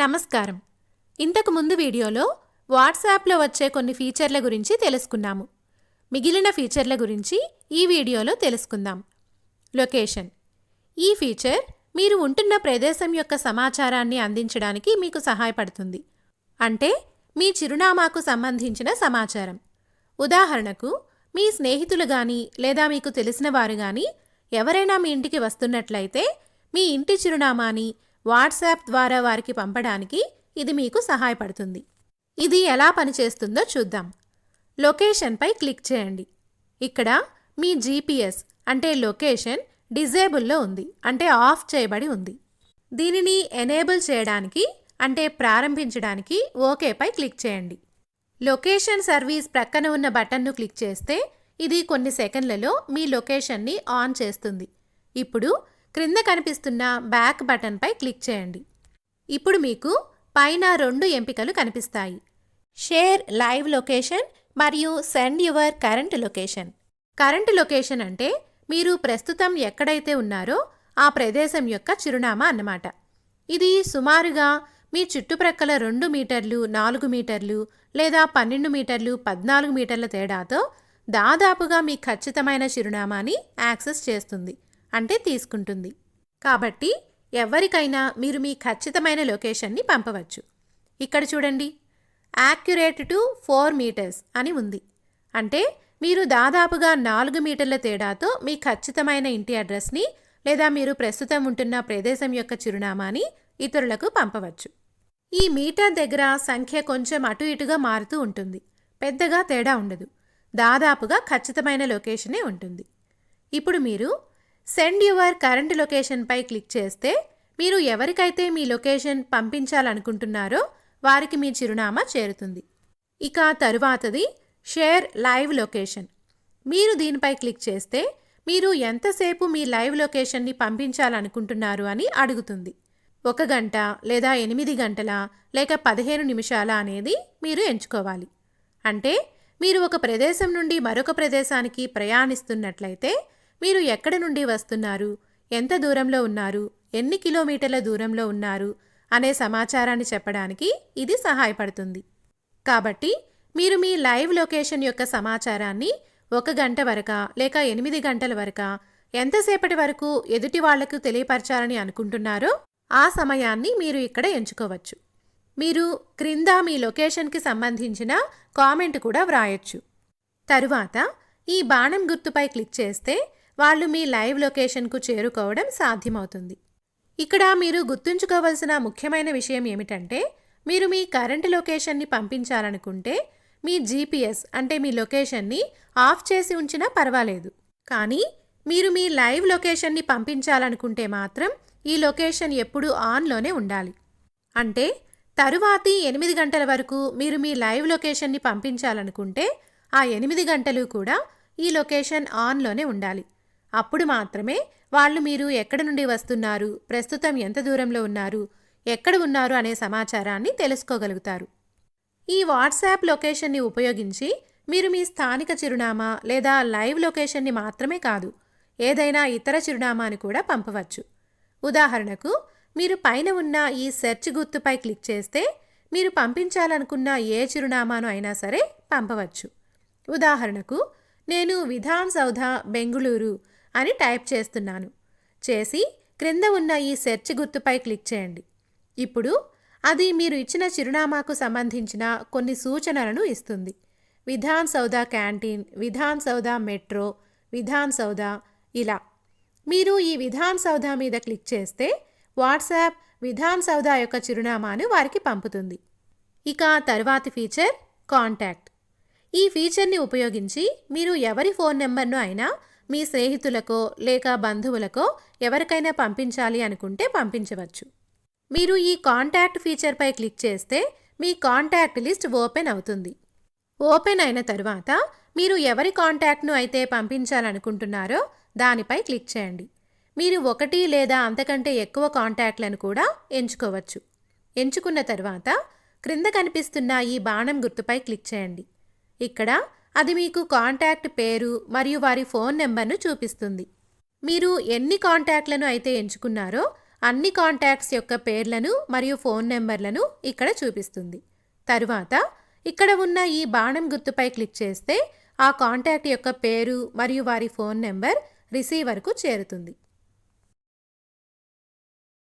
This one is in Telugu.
నమస్కారం. ఇంతకు ముందు వీడియోలో వాట్సాప్లో వచ్చే కొన్ని ఫీచర్ల గురించి తెలుసుకున్నాము. మిగిలిన ఫీచర్ల గురించి ఈ వీడియోలో తెలుసుకుందాం. లొకేషన్. ఈ ఫీచర్ మీరు ఉంటున్న ప్రదేశం యొక్క సమాచారాన్ని అందించడానికి మీకు సహాయపడుతుంది. అంటే మీ చిరునామాకు సంబంధించిన సమాచారం. ఉదాహరణకు మీ స్నేహితులు కానీ లేదా మీకు తెలిసిన వారు కానీ ఎవరైనా మీ ఇంటికి వస్తున్నట్లయితే మీ ఇంటి చిరునామాని వాట్సాప్ ద్వారా వారికి పంపడానికి ఇది మీకు సహాయపడుతుంది. ఇది ఎలా పనిచేస్తుందో చూద్దాం. లొకేషన్పై క్లిక్ చేయండి. ఇక్కడ మీ జీపీఎస్ అంటే లొకేషన్ డిజేబుల్లో ఉంది. అంటే ఆఫ్ చేయబడి ఉంది. దీనిని ఎనేబుల్ చేయడానికి అంటే ప్రారంభించడానికి ఓకేపై క్లిక్ చేయండి. లొకేషన్ సర్వీస్ ప్రక్కన ఉన్న బటన్ను క్లిక్ చేస్తే ఇది కొన్ని సెకండ్లలో మీ లొకేషన్ని ఆన్ చేస్తుంది. ఇప్పుడు క్రింద కనిపిస్తున్న బ్యాక్ బటన్పై క్లిక్ చేయండి. ఇప్పుడు మీకు పైన రెండు ఎంపికలు కనిపిస్తాయి. షేర్ లైవ్ లొకేషన్ మరియు send your current location. Current location అంటే మీరు ప్రస్తుతం ఎక్కడైతే ఉన్నారో ఆ ప్రదేశం యొక్క చిరునామా అన్నమాట. ఇది సుమారుగా మీ చుట్టుప్రక్కల రెండు మీటర్లు నాలుగు మీటర్లు లేదా పన్నెండు మీటర్లు పద్నాలుగు మీటర్ల తేడాతో దాదాపుగా మీ ఖచ్చితమైన చిరునామాని యాక్సెస్ చేస్తుంది. అంటే తీసుకుంటుంది. కాబట్టి ఎవరికైనా మీరు మీ ఖచ్చితమైన లొకేషన్ని పంపవచ్చు. ఇక్కడ చూడండి. యాక్యురేట్ టు ఫోర్ మీటర్స్ అని ఉంది. అంటే మీరు దాదాపుగా నాలుగు మీటర్ల తేడాతో మీ ఖచ్చితమైన ఇంటి అడ్రస్ని లేదా మీరు ప్రస్తుతం ఉంటున్న ప్రదేశం యొక్క చిరునామాని ఇతరులకు పంపవచ్చు. ఈ మీటర్ దగ్గర సంఖ్య కొంచెం అటు ఇటుగా మారుతూ ఉంటుంది. పెద్దగా తేడా ఉండదు. దాదాపుగా ఖచ్చితమైన లొకేషనే ఉంటుంది. ఇప్పుడు మీరు సెండ్ యువర్ కరెంట్ లొకేషన్పై క్లిక్ చేస్తే మీరు ఎవరికైతే మీ లొకేషన్ పంపించాలనుకుంటున్నారో వారికి మీ చిరునామా చేరుతుంది. ఇక తరువాతది షేర్ లైవ్ లొకేషన్. మీరు దీనిపై క్లిక్ చేస్తే మీరు ఎంతసేపు మీ లైవ్ లొకేషన్ని పంపించాలనుకుంటున్నారు అని అడుగుతుంది. ఒక గంట లేదా ఎనిమిది గంటల లేక పదిహేను నిమిషాల అనేది మీరు ఎంచుకోవాలి. అంటే మీరు ఒక ప్రదేశం నుండి మరొక ప్రదేశానికి ప్రయాణిస్తున్నట్లయితే మీరు ఎక్కడి నుండి వస్తున్నారు? ఎంత దూరంలో ఉన్నారు? ఎన్ని కిలోమీటర్ల దూరంలో ఉన్నారు? అనే సమాచారాన్ని చెప్పడానికి ఇది సహాయపడుతుంది. కాబట్టి మీరు మీ లైవ్ లొకేషన్ యొక్క సమాచారాన్ని ఒక గంట వరక లేక ఎనిమిది గంటల వరక ఎంతసేపటి వరకు ఎదుటి వాళ్ళకు తెలియపరచాలని అనుకుంటున్నారో ఆ సమయాన్ని మీరు ఇక్కడ ఎంచుకోవచ్చు. మీరు క్రింద మీ లొకేషన్కి సంబంధించిన కామెంట్ కూడా వ్రాయొచ్చు. తరువాత ఈ బాణం గుర్తుపై క్లిక్ చేస్తే వాళ్ళు మీ లైవ్ లొకేషన్కు చేరుకోవడం సాధ్యమవుతుంది. ఇక్కడ మీరు గుర్తుంచుకోవలసిన ముఖ్యమైన విషయం ఏమిటంటే మీరు మీ కరెంట్ లొకేషన్ని పంపించాలనుకుంటే మీ జీపీఎస్ అంటే మీ లొకేషన్ని ఆఫ్ చేసి ఉంచినా పర్వాలేదు. కానీ మీరు మీ లైవ్ లొకేషన్ని పంపించాలనుకుంటే మాత్రం ఈ లొకేషన్ ఎప్పుడూ ఆన్లోనే ఉండాలి. అంటే తరువాతి ఎనిమిది గంటల వరకు మీరు మీ లైవ్ లొకేషన్ని పంపించాలనుకుంటే ఆ ఎనిమిది గంటలు కూడా ఈ లొకేషన్ ఆన్లోనే ఉండాలి. అప్పుడు మాత్రమే వాళ్ళు మీరు ఎక్కడి నుండి వస్తున్నారు? ప్రస్తుతం ఎంత దూరంలో ఉన్నారు? ఎక్కడ ఉన్నారు? అనే సమాచారాన్ని తెలుసుకోగలుగుతారు. ఈ వాట్సాప్ లొకేషన్ని ఉపయోగించి మీరు మీ స్థానిక చిరునామా లేదా లైవ్ లొకేషన్ని మాత్రమే కాదు ఏదైనా ఇతర చిరునామాని కూడా పంపవచ్చు. ఉదాహరణకు మీరు పైన ఉన్న ఈ సెర్చ్ గుర్తుపై క్లిక్ చేస్తే మీరు పంపించాలనుకున్న ఏ చిరునామాను అయినా సరే పంపవచ్చు. ఉదాహరణకు నేను విధాన్ సౌధ బెంగుళూరు అని టైప్ చేస్తున్నాను. చేసి క్రింద ఉన్న ఈ సెర్చ్ గుర్తుపై క్లిక్ చేయండి. ఇప్పుడు అది మీరు ఇచ్చిన చిరునామాకు సంబంధించిన కొన్ని సూచనలను ఇస్తుంది. విధాన్ సౌదా క్యాంటీన్ విధాన్ సౌదా మెట్రో విధాన్ సౌదా ఇలా. మీరు ఈ విధాన్ సౌదా మీద క్లిక్ చేస్తే వాట్సాప్ విధాన్ సౌదా యొక్క చిరునామాను వారికి పంపుతుంది. ఇక తర్వాతి ఫీచర్ కాంటాక్ట్. ఈ ఫీచర్ని ఉపయోగించి మీరు ఎవరి ఫోన్ నెంబర్ను అయినా మీ స్నేహితులకో లేక బంధువులకో ఎవరికైనా పంపించాలి అనుకుంటే పంపించవచ్చు. మీరు ఈ కాంటాక్ట్ ఫీచర్పై క్లిక్ చేస్తే మీ కాంటాక్ట్ లిస్ట్ ఓపెన్ అవుతుంది. ఓపెన్ అయిన తరువాత మీరు ఎవరి కాంటాక్ట్ను అయితే పంపించాలనుకుంటున్నారో దానిపై క్లిక్ చేయండి. మీరు ఒకటి లేదా అంతకంటే ఎక్కువ కాంటాక్ట్లను కూడా ఎంచుకోవచ్చు. ఎంచుకున్న తర్వాత క్రింద కనిపిస్తున్న ఈ బాణం గుర్తుపై క్లిక్ చేయండి. ఇక్కడ అది మీకు కాంటాక్ట్ పేరు మరియు వారి ఫోన్ నెంబర్ను చూపిస్తుంది. మీరు ఎన్ని కాంటాక్ట్లను అయితే ఎంచుకున్నారో అన్ని కాంటాక్ట్స్ యొక్క పేర్లను మరియు ఫోన్ నెంబర్లను ఇక్కడ చూపిస్తుంది. తరువాత ఇక్కడ ఉన్న ఈ బాణం గుర్తుపై క్లిక్ చేస్తే ఆ కాంటాక్ట్ యొక్క పేరు మరియు వారి ఫోన్ నెంబర్ రిసీవర్కు చేరుతుంది.